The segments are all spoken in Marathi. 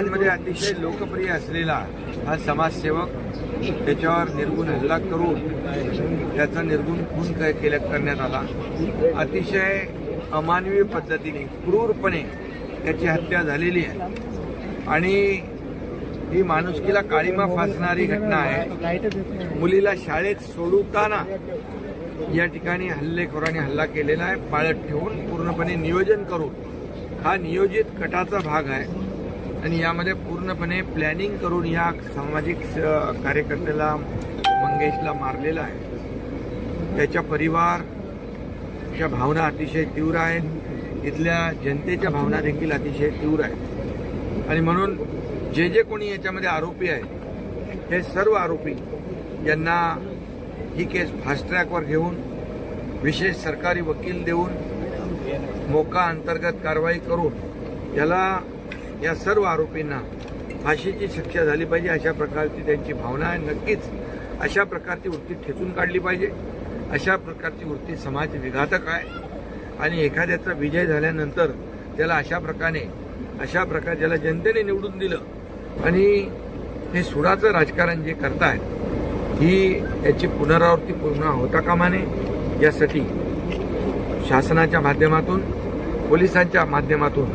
मध्ये अतिशय लोकप्रिय असलेला हा समाजसेवक त्याच्यावर निर्गुण हल्ला करून त्याचा निर्गुण खून केल्या करण्यात आला. अतिशय अमानवीय पद्धतीने क्रूरपणे त्याची हत्या झालेली आहे. आणि ही माणुसकीला काळीमा फासणारी घटना आहे. मुलीला शाळेत सोडवताना या ठिकाणी हल्लेखोरांनी हल्ला केलेला आहे. पाळत ठेवून पूर्णपणे नियोजन करून हा नियोजित कटाचा भाग आहे. आणि यामध्ये पूर्णपणे प्लॅनिंग करून या सामाजिक कार्यकर्त्याला मंगेशला मारलेला आहे. त्याच्या परिवारच्या भावना अतिशय तीव्र आहेत. इथल्या जनतेच्या भावना देखील अतिशय तीव्र आहेत. आणि म्हणून जे जे कोणी याच्यामध्ये आरोपी आहेत हे सर्व आरोपी यांना ही केस फास्ट ट्रॅकवर घेऊन विशेष सरकारी वकील देऊन मोका अंतर्गत कारवाई करून याला या सर्व आरोपींना फाशीची शिक्षा झाली पाहिजे अशा प्रकारची त्यांची भावना आहे. नक्कीच अशा प्रकारची वृत्ती ठेचून काढली पाहिजे. अशा प्रकारची वृत्ती समाज विघातक आहे. आणि एखाद्याचा विजय झाल्यानंतर त्याला अशा प्रकारे अशा प्रकारे ज्याला जनतेने निवडून दिलं. आणि हे सुडाचं राजकारण जे करतायत ही याची पुनरावृत्ती पूर्ण होता कामा नये. यासाठी शासनाच्या माध्यमातून पोलिसांच्या माध्यमातून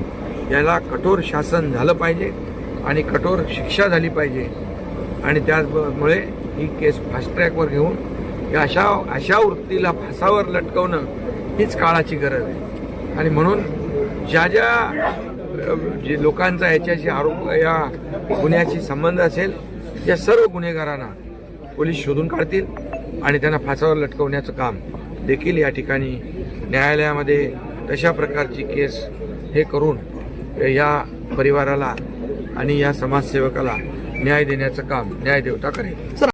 याला कठोर शासन झालं पाहिजे आणि कठोर शिक्षा झाली पाहिजे. आणि त्याचमुळे ही केस फास्ट ट्रॅकवर घेऊन या अशा अशा वृत्तीला फासावर लटकवणं हीच काळाची गरज आहे. आणि म्हणून ज्या ज्या जे लोकांचा याच्याशी आरोप या गुन्ह्याशी संबंध असेल या सर्व गुन्हेगारांना पोलीस शोधून काढतील आणि त्यांना फासावर लटकवण्याचं काम देखील या ठिकाणी न्यायालयामध्ये तशा प्रकारची केस हे करून या परिवाराला आणि या समाजसेवकाला न्याय देण्याचं काम न्यायदेवता करेल.